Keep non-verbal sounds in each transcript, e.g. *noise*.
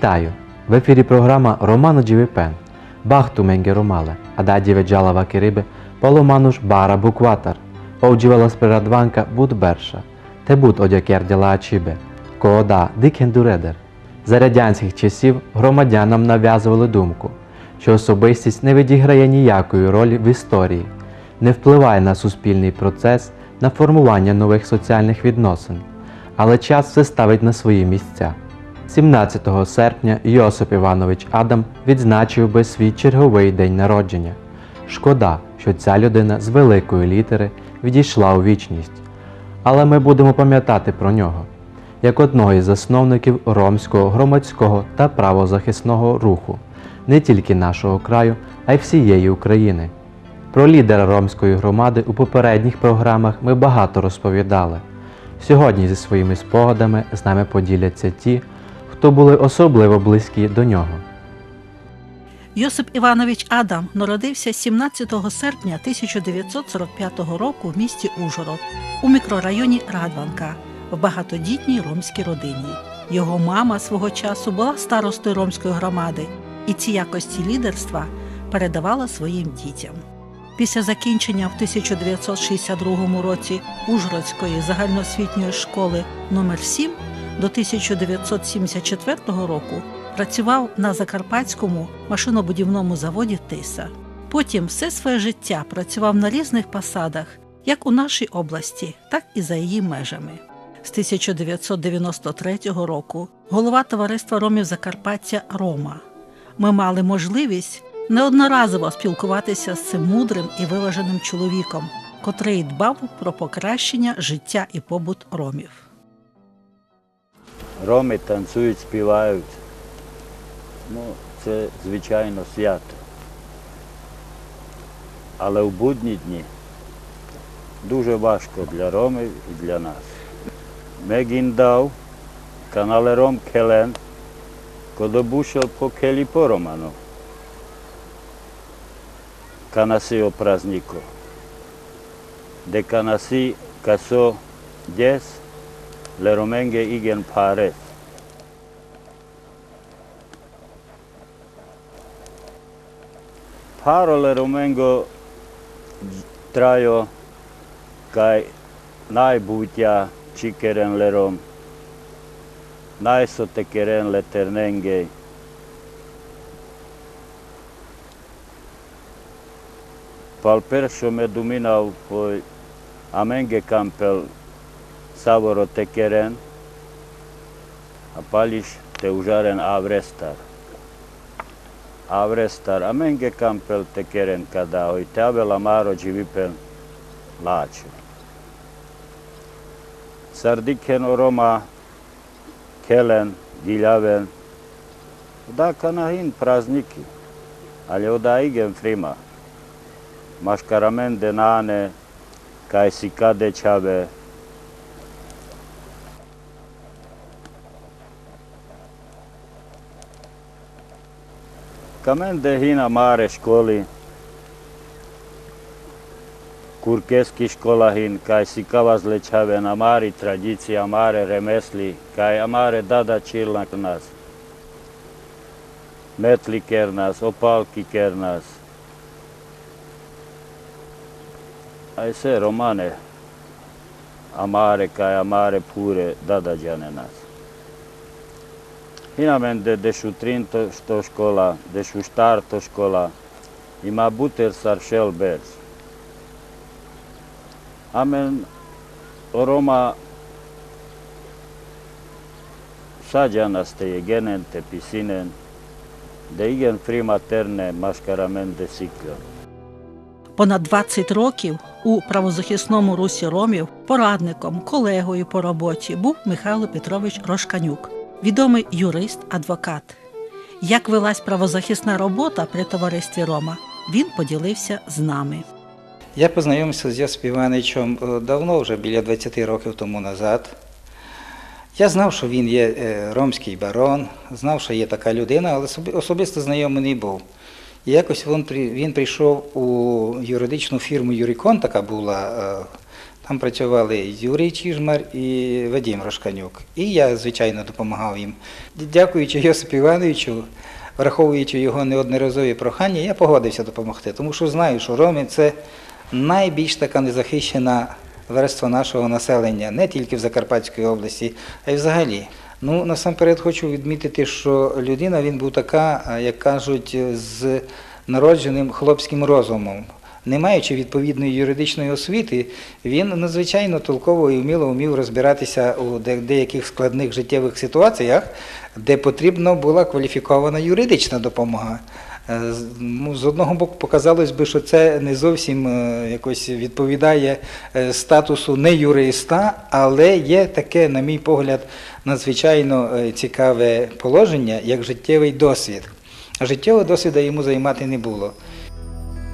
Вітаю! В ефірі програма Роману Джівіпен. Бахту менге ромале, ададі веджала вакириби, поломануш бара букватар. Овджівала спирадванка буд берша. Те діла ачібе. Коода дикендуредер. За радянських часів громадянам нав'язували думку, що особистість не відіграє ніякої ролі в історії, не впливає на суспільний процес, на формування нових соціальних відносин. Але час все ставить на свої місця. 17 серпня Йосип Іванович Адам відзначив би свій черговий день народження. Шкода, що ця людина з великої літери відійшла у вічність. Але ми будемо пам'ятати про нього як одного із засновників ромського громадського та правозахисного руху не тільки нашого краю, а й всієї України. Про лідера ромської громади у попередніх програмах ми багато розповідали. Сьогодні зі своїми спогадами з нами поділяться ті, хто були особливо близькі до нього. Йосип Іванович Адам народився 17 серпня 1945 року в місті Ужгород у мікрорайоні Радванка в багатодітній ромській родині. Його мама свого часу була старостою ромської громади і ці якості лідерства передавала своїм дітям. Після закінчення в 1962 році Ужгородської загальноосвітньої школи номер 7 до 1974 року працював на Закарпатському машинобудівному заводі Тиса. Потім все своє життя працював на різних посадах, як у нашій області, так і за її межами. З 1993 року голова товариства Ромів Закарпаття Рома. Ми мали можливість неодноразово спілкуватися з цим мудрим і виваженим чоловіком, котрий дбав про покращення життя і побут ромів. Роми танцюють, співають. Ну, це звичайно свято. Але в будні дні дуже важко для ромів і для нас. Мегіндав, канале Ром Келен, кодобушел по келі пороману. Канаси о празнико. Де канаси касо дес, لرمنگ ایگن پاره Paro lerumengo trajo kaj najbutja čikeren lerom, naj so tekeren leternengej. Palperšo me dominal poj amenge kampel. Savoro tekeren, a pališ te užaren avrestar. Avrestar, a menge kampel tekeren kada oi te avela maro dživipen laču. Sardiken oroma kelen, giljaven, da kanahin prazniki, ali oda igen frima. Maškaramen denane, kaj si kade čave, medicament de hina mare școli, Curcheschi școla hin, cai sicavas leceave în amari, tradiții amare, remesli, cai amare dada cirla nas. Metli kernas, opalki kernas. Ai se romane, amare, cai amare pure, dada geanenas. Nas. Inamen de dešutrin to, to škola, dešuštar to škola, ima buter saršel bez. Amen Roma sađana ste je genen te pisinen, igen frima terne maškaramen de siklo. Понад 20 років у правозахисному русі ромів порадником, колегою по роботі був Михайло Петрович Рошканюк, відомий юрист, адвокат. Як велась правозахисна робота при товаристві Рома, він поділився з нами. Я познайомився з Йосипом Івановичем е, давно, вже біля 20 років тому назад. Я знав, що він є е, ромський барон, знав, що є така людина, але особисто знайомий не був. І якось він, він прийшов у юридичну фірму Юрікон, така була е, Там працювали Юрій Чіжмар і Вадим Рошканюк. І я, звичайно, допомагав їм. Дякуючи Йосипу Івановичу, враховуючи його неодноразові прохання, я погодився допомогти, тому що знаю, що роми це найбільш така незахищена верства нашого населення, не тільки в Закарпатській області, а й взагалі. Ну, насамперед хочу відмітити, що людина він був така, як кажуть, з народженим хлопським розумом. Не маючи відповідної юридичної освіти, він надзвичайно толково і вміло вмів розбиратися у деяких складних життєвих ситуаціях, де потрібна була кваліфікована юридична допомога. Е, з- ну, одного боку, показалось би, що це не зовсім е, якось відповідає е, статусу не юриста, але є таке, на мій погляд, надзвичайно цікаве положення, як життєвий досвід. Життєвого досвіду йому займати не було.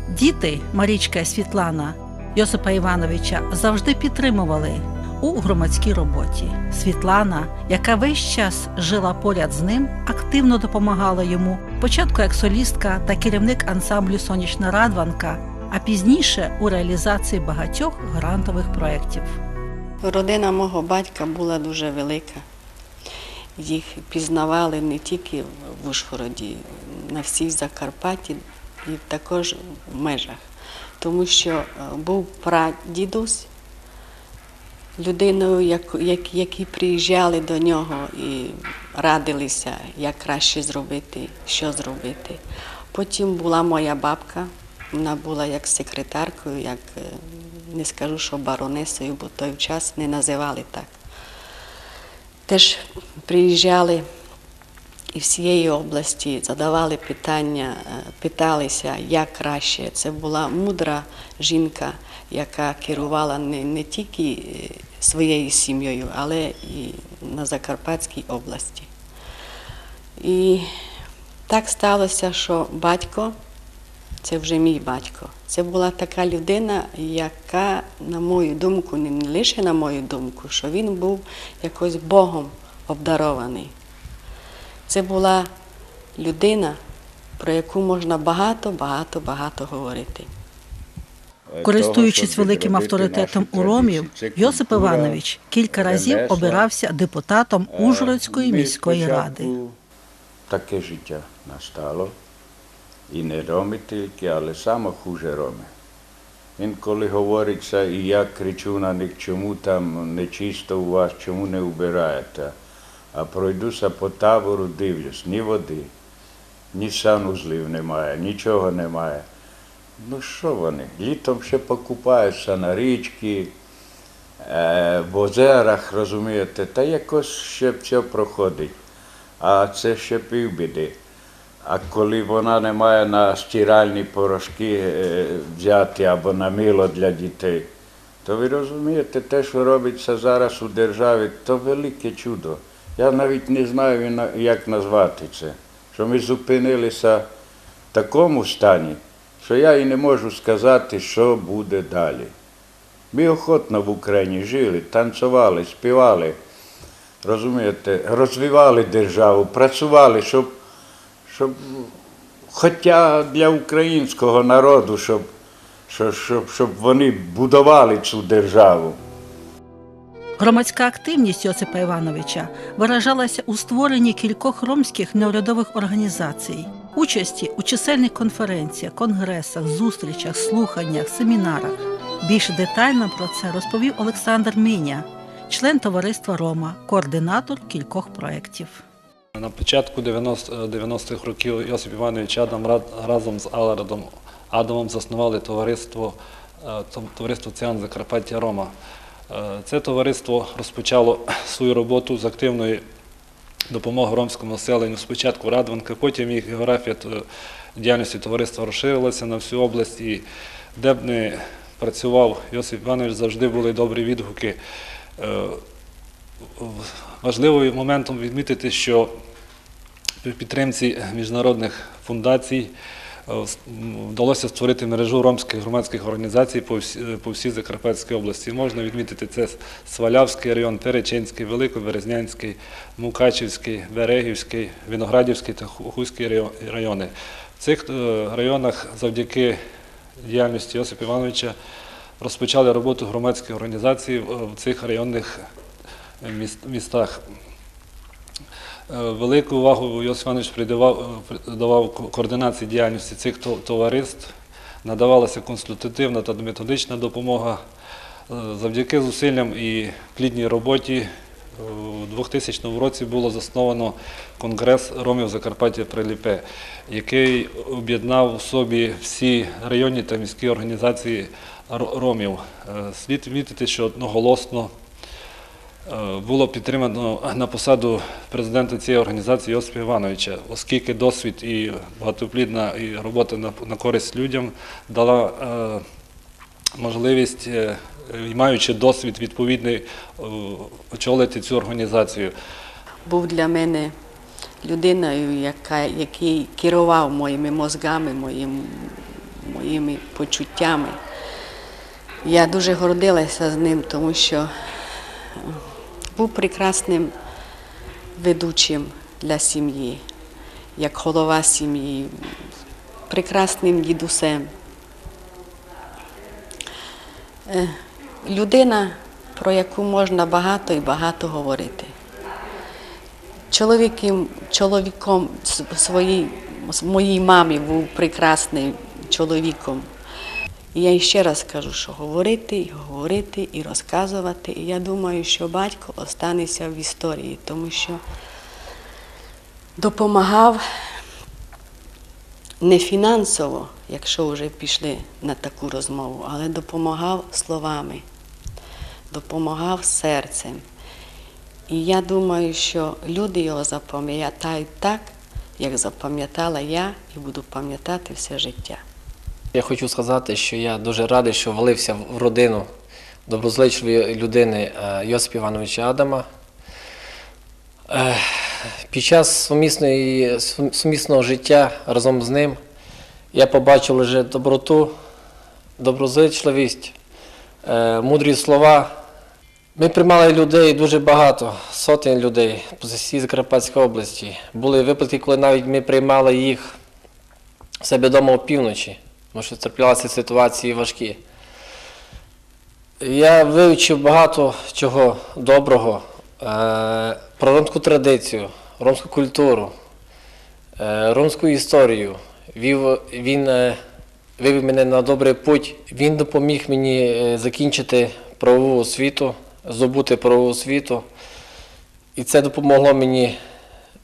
Діти Марічка Світлана Йосипа Івановича завжди підтримували у громадській роботі. Світлана, яка весь час жила поряд з ним, активно допомагала йому. Спочатку як солістка та керівник ансамблю Сонячна Радванка, а пізніше у реалізації багатьох грантових проєктів. Родина мого батька була дуже велика. Їх пізнавали не тільки в Ужгороді, на всій Закарпатті і також в межах. Тому що е, був прадідусь, людиною, як, як, які приїжджали до нього і радилися, як краще зробити, що зробити. Потім була моя бабка, вона була як секретаркою, як е, не скажу, що баронесою, бо той час не називали так. Теж приїжджали і всієї області задавали питання, е, питалися, як краще. Це була мудра жінка, яка керувала не, не тільки е, своєю сім'єю, але і на Закарпатській області. І так сталося, що батько, це вже мій батько, це була така людина, яка, на мою думку, не лише на мою думку, що він був якось Богом обдарований. Це була людина, про яку можна багато, багато, багато говорити. Користуючись великим авторитетом у ромів, Йосип Іванович кілька разів обирався депутатом Ужгородської міської ради. Таке життя настало. І не роми тільки, але саме хуже роми. Інколи говориться, і я кричу на них, чому там нечисто у вас, чому не вбираєте. А пройдуся по табору, дивлюсь, ні води, ні санузлів немає, нічого немає. Ну що вони? Літом ще покупаються на річки, е, в озерах, розумієте, та якось ще все проходить. А це ще півбіди. А коли вона не має на стиральні порошки е, взяти або на мило для дітей, то ви розумієте, те, що робиться зараз у державі, то велике чудо. Я навіть не знаю, як назвати це. Що ми зупинилися в такому стані, що я і не можу сказати, що буде далі. Ми охотно в Україні жили, танцювали, співали, розумієте, розвивали державу, працювали, щоб, щоб хоча для українського народу, щоб, щоб, щоб, щоб вони будували цю державу. Громадська активність Йосипа Івановича виражалася у створенні кількох ромських неурядових організацій, участі у чисельних конференціях, конгресах, зустрічах, слуханнях, семінарах. Більш детально про це розповів Олександр Міня, член товариства Рома, координатор кількох проєктів. На початку 90 90-х років Йосип Іванович Адам разом з Аларадом Адамом заснували товариство, е, товариство Ціан Закарпаття Рома. Е, Це товариство розпочало свою роботу з активної допомоги ромському населенню. Спочатку Радванка, потім їх географія діяльності товариства розширилася на всю область. І де б не працював Йосип Іванович, завжди були добрі відгуки. Е, Важливим моментом відмітити, що при підтримці міжнародних фундацій вдалося створити мережу ромських громадських організацій по всі- е, по всій Закарпатській області. Можна відмітити це Свалявський район, Перечинський, Великоберезнянський, Мукачівський, Берегівський, Виноградівський та Ху- Хуський райони. В цих е, районах завдяки діяльності Йосипа Івановича розпочали роботу громадської організації в цих районних е, містах. Е, Велику увагу Йосиф Іванович придавав, е, координації діяльності цих товариств, надавалася консультативна та методична допомога. Е, Завдяки зусиллям і плідній роботі у 2000 році було засновано Конгрес Ромів Закарпаття Приліпе, який об'єднав у собі всі районні та міські організації ромів. Слід відмітити, що одноголосно було підтримано на посаду президента цієї організації Йосипа Івановича, оскільки досвід і багатоплідна і робота на, користь людям дала е, можливість, е, маючи досвід відповідний, е, очолити цю організацію. Був для мене людиною, яка, який керував моїми мозгами, моїм, моїми почуттями. Я дуже гордилася з ним, тому що е, був прекрасним ведучим для сім'ї, як голова сім'ї, прекрасним дідусем. Е, Людина, про яку можна багато і багато говорити. Чоловіком, чоловіком своїй, моїй мамі був прекрасним чоловіком. І я ще раз кажу, що говорити, і говорити, і розказувати. І я думаю, що батько останеться в історії, тому що допомагав не фінансово, якщо вже пішли на таку розмову, але допомагав словами, допомагав серцем. І я думаю, що люди його запам'ятають так, як запам'ятала я і буду пам'ятати все життя. Я хочу сказати, що я дуже радий, що влився в родину доброзичливої людини е, Йосипа Івановича Адама. Е, Під час сумісного життя разом з ним я побачив лише доброту, доброзичливість, е, мудрі слова. Ми приймали людей дуже багато, сотень людей по всій Закарпатській області. Були випадки, коли навіть ми приймали їх в себе вдома опівночі, тому що траплялися ситуації важкі. Я вивчив багато чого доброго е, про ромську традицію, ромську культуру, е, ромську історію. Вів, він е, вивів мене на добрий путь. Він допоміг мені закінчити правову освіту, здобути правову освіту. І це допомогло мені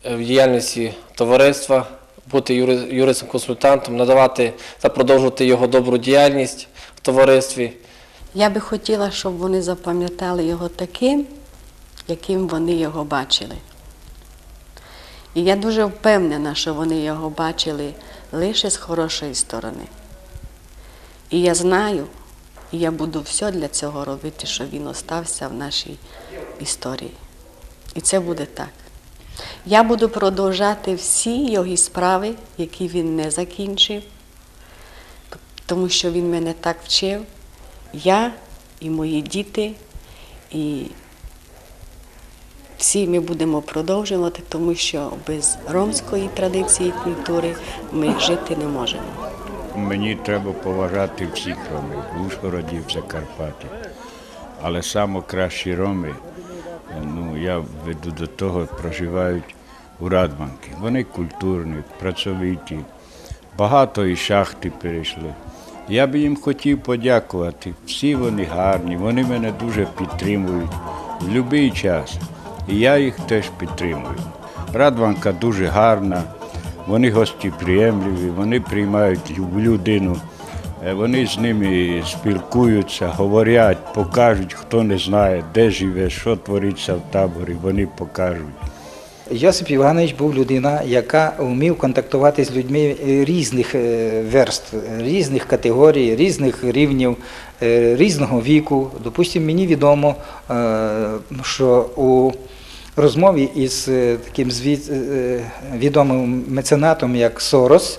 в діяльності товариства, бути юри- юристом-консультантом, надавати та продовжувати його добру діяльність в товаристві. Я би хотіла, щоб вони запам'ятали його таким, яким вони його бачили. І я дуже впевнена, що вони його бачили лише з хорошої сторони. І я знаю, і я буду все для цього робити, щоб він остався в нашій історії. І це буде так. Я буду продовжати всі його справи, які він не закінчив, тому що він мене так вчив. Я і мої діти, і всі ми будемо продовжувати, тому що без ромської традиції і культури ми жити не можемо. Мені треба поважати всіх ромів в Ужгороді, в Закарпатті. Але саме кращі роми, я веду до того, проживають у Радванки. Вони культурні, працьовиті, багато і шахти перейшли. Я би їм хотів подякувати. Всі вони гарні, вони мене дуже підтримують в будь-який час. І я їх теж підтримую. Радванка дуже гарна, вони гостеприємливі, вони приймають лю- людину, вони з ними спілкуються, говорять, покажуть, хто не знає, де живе, що твориться в таборі, вони покажуть. Йосип Іванович був людина, яка вмів контактувати з людьми е, різних е, верств, е, різних категорій, різних рівнів, е, різного віку. Допустимо, мені відомо, е, що у розмові із е, таким е, відомим меценатом, як Сорос, е,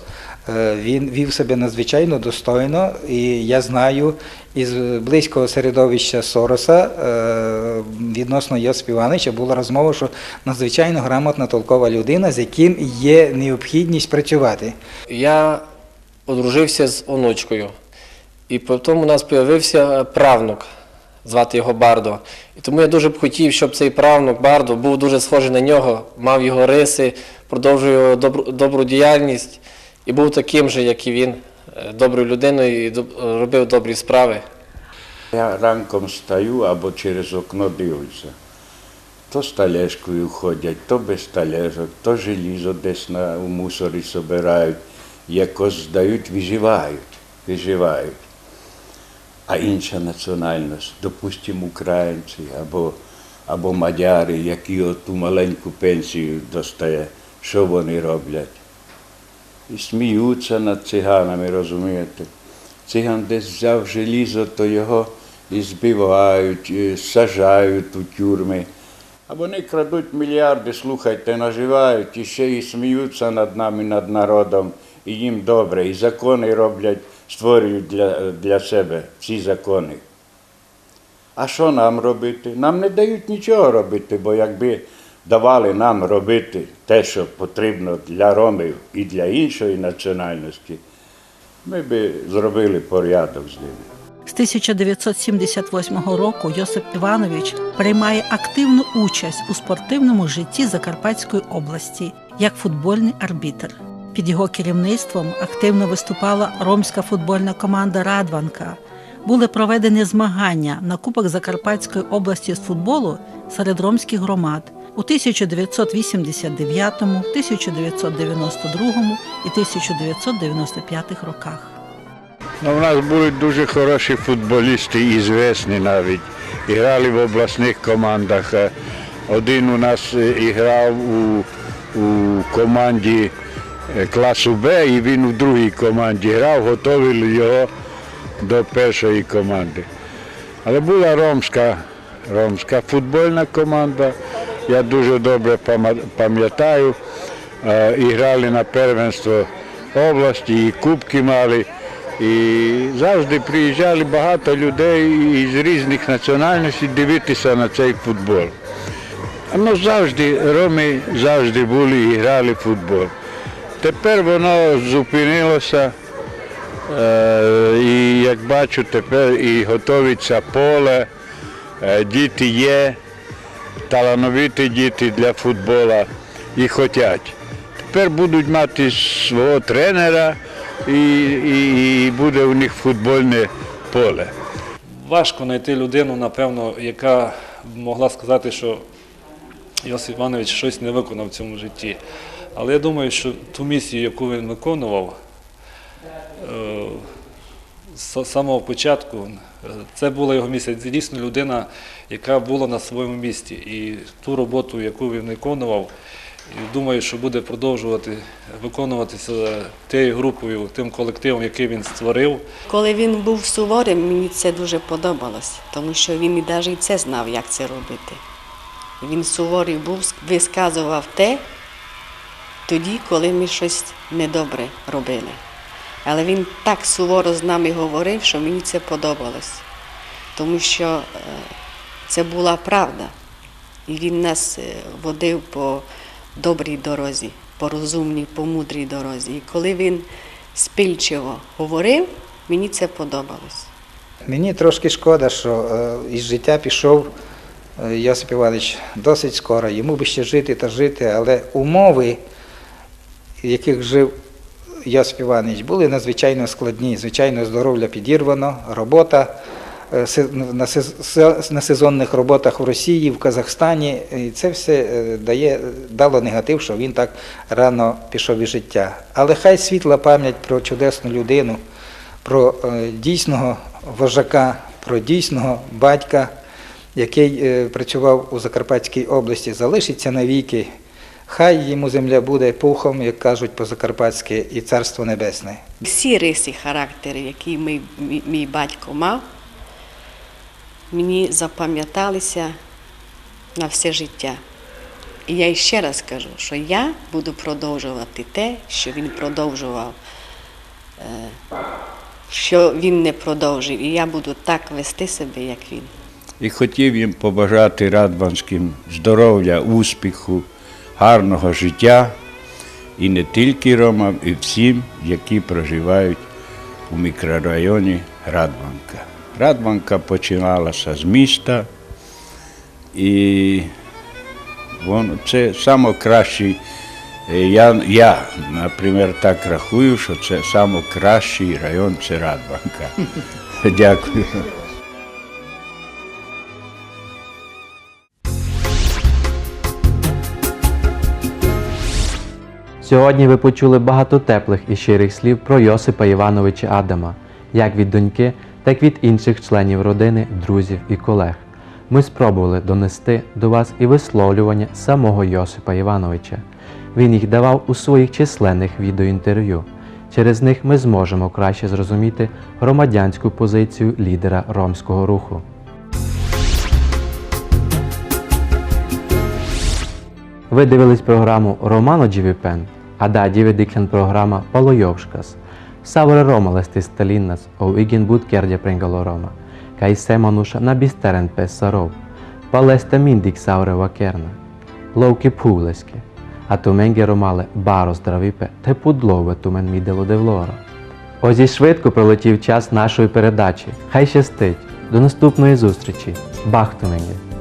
він вів себе надзвичайно достойно, і я знаю із близького середовища Сороса е, відносно Йосипа Івановича була розмова, що надзвичайно грамотна толкова людина, з яким є необхідність працювати. Я одружився з онучкою. І потім у нас з'явився правнук, звати його Бардо. І тому я дуже б хотів, щоб цей правнук Бардо був дуже схожий на нього, мав його риси, продовжував його добру, добру діяльність і був таким же, як і він, е, доброю людиною і робив добрі справи. Я ранком стаю або через окно дивлюся. То з талешкою ходять, то без талежок, то желізо десь на, у мусорі собирають, якось здають, виживають, виживають. А інша національність, допустимо, українці або, або мадяри, які оту маленьку пенсію достає, що вони роблять? І сміються над циганами, розумієте? Циган десь взяв желізо, то його і збивають, і сажають у тюрми. А вони крадуть мільярди, слухайте, наживають і ще і сміються над нами, над народом, і їм добре, і закони роблять, створюють для, для себе ці закони. А що нам робити? Нам не дають нічого робити, бо якби давали нам робити те, що потрібно для ромів і для іншої національності, ми би зробили порядок з ними. З 1978 року Йосип Іванович приймає активну участь у спортивному житті Закарпатської області як футбольний арбітр. Під його керівництвом активно виступала ромська футбольна команда Радванка. Були проведені змагання на Кубок Закарпатської області з футболу серед ромських громад у 1989, 1992 і 1995 роках. Ну, у нас були дуже хороші футболісти, і звісні навіть. Грали в обласних командах. Е, Один у нас е, грав у, у команді е, класу Б, і він у другій команді грав, готували його до першої команди. Але була ромська, ромська футбольна команда. Я дуже добре пам'ятаю. Е, І грали на первенство області, і кубки мали. І завжди приїжджали багато людей із різних національностей дивитися на цей футбол. Ну, завжди, роми завжди були і грали в футбол. Тепер воно зупинилося. Е, І як бачу, тепер і готується поле, е, діти є, талановиті діти для футбола і хочуть. Тепер будуть мати свого тренера і, і, і буде у них футбольне поле. Важко знайти людину, напевно, яка могла сказати, що Йосип Іванович щось не виконав в цьому житті. Але я думаю, що ту місію, яку він виконував, е, з самого початку, е, це була його місія. Це дійсно людина, яка була на своєму місці. І ту роботу, яку він виконував, думаю, що буде продовжувати виконуватися тією групою, тим колективом, який він створив. Коли він був суворим, мені це дуже подобалось, тому що він і навіть це знав, як це робити. Він суворий був, висказував те тоді, коли ми щось недобре робили. Але він так суворо з нами говорив, що мені це подобалось, тому що е, це була правда. І він нас е, водив по добрій дорозі, по розумній, по мудрій дорозі. І коли він спільчиво говорив, мені це подобалось. Мені трошки шкода, що е, із життя пішов Йосип Іванович досить скоро. Йому би ще жити та жити, але умови, в яких жив Йосип Іванович, були надзвичайно складні. Звичайно, здоров'я підірвано, робота е, на сез- се- на сезонних роботах в Росії, в Казахстані. І це все е, дає, дало негатив, що він так рано пішов із життя. Але хай світла пам'ять про чудесну людину про е, дійсного вожака, про дійсного батька, який працював у Закарпатській області, залишиться навіки. Хай йому земля буде пухом, як кажуть по-закарпатськи, і царство небесне. Всі риси характеру, які мій, мій, мій батько мав, мені запам'яталися на все життя. І я ще раз кажу, що я буду продовжувати те, що він продовжував, е, що він не продовжив. І я буду так вести себе, як він. І хотів їм побажати радванським здоров'я, успіху, гарного життя і не тільки ромам, і всім, які проживають у мікрорайоні Радванка. Радванка починалася з міста, і воно, це найкращий, я, я, наприклад, так рахую, що це найкращий район це Радванка. *laughs* Дякую. Сьогодні ви почули багато теплих і щирих слів про Йосипа Івановича Адама, як від доньки, так і від інших членів родини, друзів і колег. Ми спробували донести до вас і висловлювання самого Йосипа Івановича. Він їх давав у своїх численних відеоінтерв'ю. Через них ми зможемо краще зрозуміти громадянську позицію лідера ромського руху. Ви дивились програму Романо Джівіпен, а да діведиклен програма Палойовшкас. Савре Рома лестис Сталіннас, о іген бут кердя прингало Рома, кай семануша на бістерен пес саров, палеста міндік савре вакерна, ловки пулески, а туменге ромале баро здравіпе, те пудлове тумен мідело девлора. Ось і швидко пролетів час нашої передачі. Хай щастить! До наступної зустрічі! Бахтуменге!